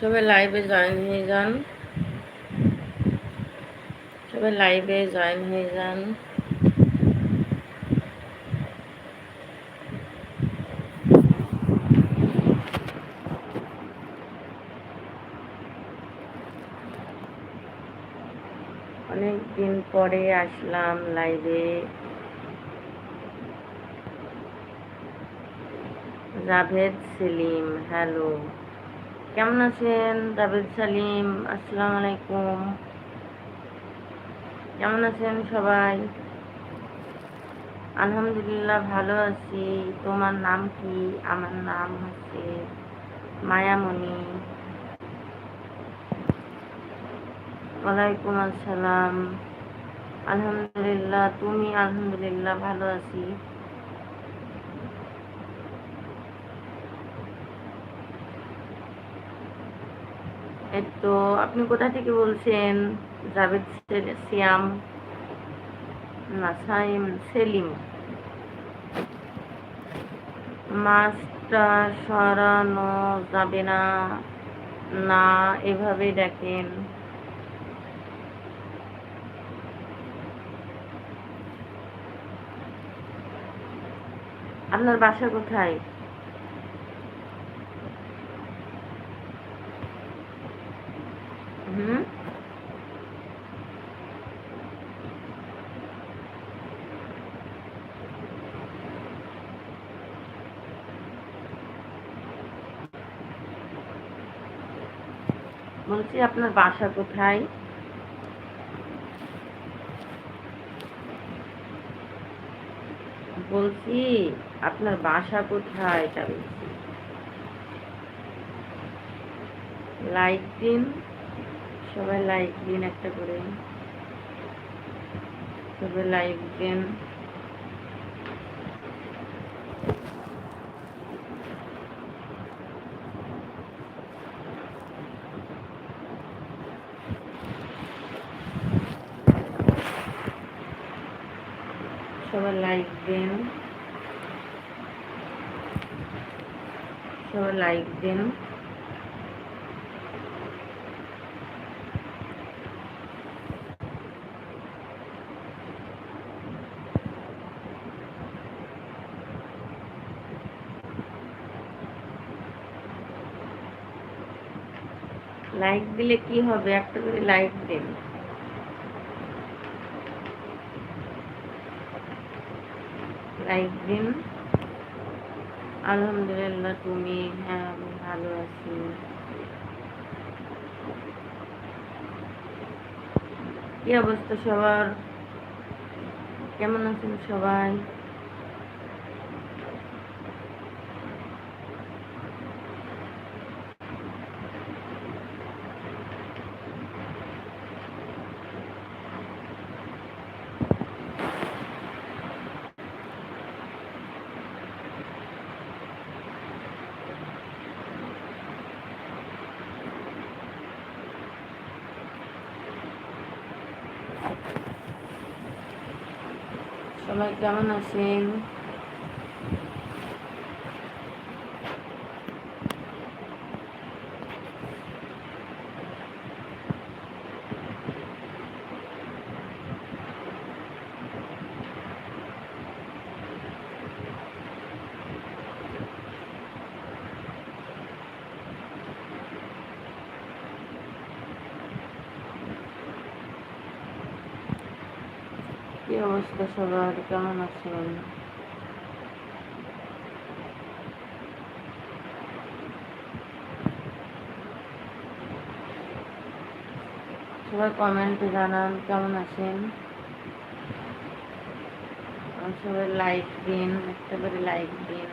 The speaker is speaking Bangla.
সবাই লাইভে জয়েন হয়ে যান। সবাই লাইভে জয়েন হয়ে যান। অনেক দিন পরে আসলাম লাইভে জাভেদ সেলিম হ্যালো কেমন আছেন? জাভেদ সালিম, আসসালামু আলাইকুম। কেমন আছেন সবাই? আলহামদুলিল্লাহ ভালো আছি। তোমার নাম কি? আমার নাম হচ্ছে মায়ামণি। ওয়ালাইকুম আসসালাম। আলহামদুলিল্লাহ, তুমি আলহামদুলিল্লাহ ভালো আছি। তো আপনি কোথা থেকে বলছেন? জাভেদ সিয়াম, না, সাইম, সেলিম। মাছটা সরানো যাবে না না, এভাবে দেখেন। আপনার বাসা কোথায়? বলছি আপনার বাসা কোথায়? বলছি আপনার বাসা কোথায়? এটা বলছি। লাইক দিন। সবাই লাইক দিন একটা করে। সবাই লাইক দিন। সবাই লাইক দিন সবাই লাইক দিন লাইক দিলে কি হবে একটা করে লাইক দিন লাইক আলহামদুলিল্লাহ তুমি হ্যাঁ আমি ভালো আছি। কি অবস্থা সবার? কেমন আছেন সবাই? সবাই কেমন আছেন? কি অবস্থা সবার? কেমন আছেন সবাই কমেন্টে জানান, কেমন আছেন? সবাই লাইক দিন, একটা করে লাইক দিন।